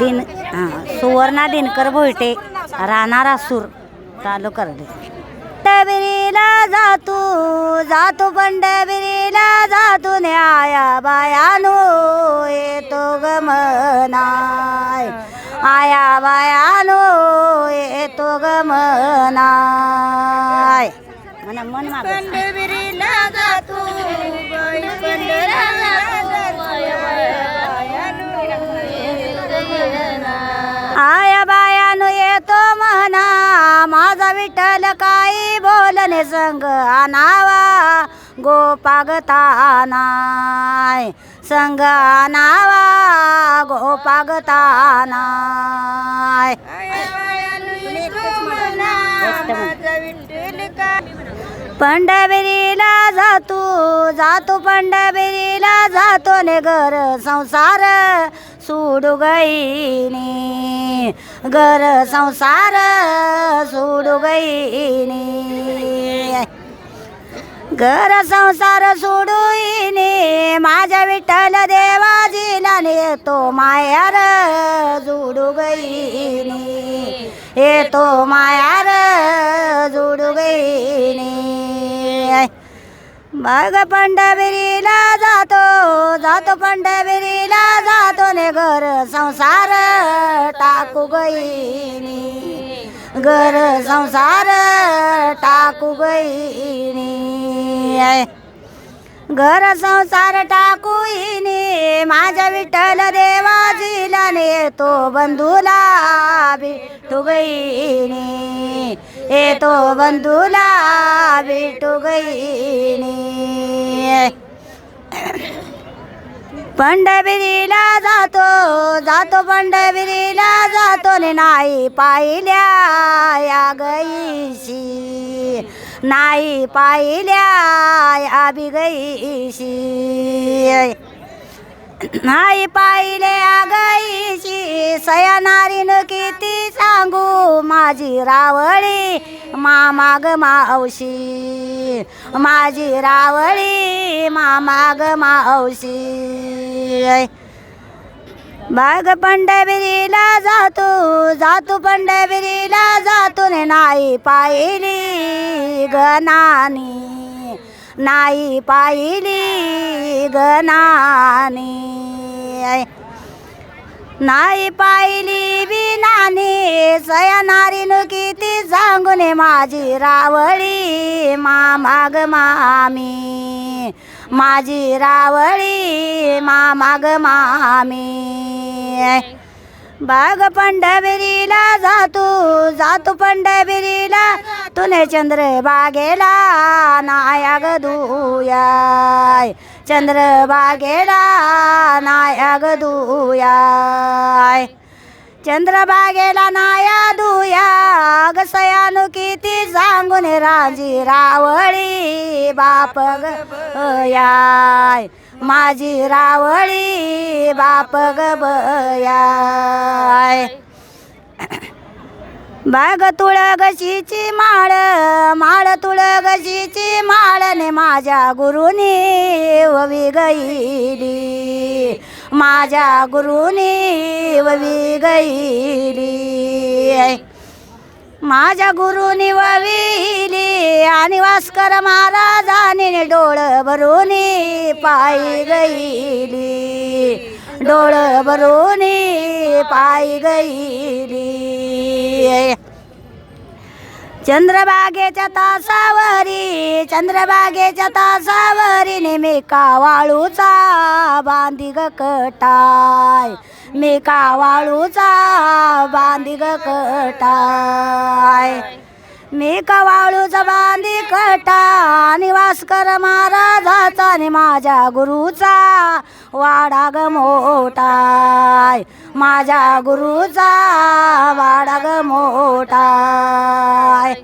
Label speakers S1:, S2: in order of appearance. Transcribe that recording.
S1: दिन सुवर्णा दिनकर भोयटे राहणार असूर चालू करडे पंढरीला जातो जातो पंढरीला जातो न्याया बायानो येतो गमनाय आया बायानो येतो गमनाय म्हणा मन वाटल काही बोलणे संग आणावा? गोपागतानाय संग आणावा गोपागतानाय पंढरीला जातो जातो पंढरीला जातो ने घर संसार. सोडू गईनी घर संसार सोडू गईने. घर संसार सोडूईने माझ्या विठ्ठल देवाजीला नेतो मायार जोडू गईनी. येतो मायार जोडू गईने. मग पंढरीला जातो जातो पंढरीला जातो ने घर संसार टाकू गईनी घर संसार टाकू गईनी घर संसार टाकू इनी माझ्या विठ्ठल देवाजीला नेतो बंधूला भेटू गईनी येतो बंधूला भेटू गईनी पंढरीला जातो जातो पंढरीला जातो ने नाही पाहिल्या या गईशी. नाही पाहिल्या या बिगईशी नाही पाहिले आगाईशी सयानारीन किती सांगू माझी रावळी. मामाग मावशी. माझी रावळी मामाग मावशी. बाग पंढरीला जातो जातो पंढरीला जातो नाही पाहिली गनानी. नाही पाहिली गनानी. नाही पाहिली बिनानी सयानारीन किती सांगून माझी रावळी मामाग मामी. माझी रावळी मामाग मामी. बाग पंढरीला जातो जातो पंढरीला तुने चंद्र बागेला नायाग दुयाय चंद्र बागेला नायाग दुयाय चंद्रबागेला नाया दुया सयानु किती सांगून राजी रावळी बाप ग माझी रावळी बाप ग बयाय बाग तुळगशीची माळ माळ तुळगशीची माळ ने माझ्या गुरुनी ववी गईली. माझ्या गुरुनी ववी गईली. माझ्या गुरुनी वविली आणि वास्कर महाराजाने डोळ भरून पायी गईली. डोळ भरून पायी गईली. चंद्रबागेच्या तासावरी चंद्रबागेच्या तासावरी नेमिका वाळूचा बांधी ग कटाय मेका वाळूचा बांधी ग कटाय. मी वाळूचा बांधी कटा आणि वास्कर महाराजाचा आणि माझ्या गुरुचा. वाडा ग मोठाय माझ्या गुरुचा वाडा ग मोठाय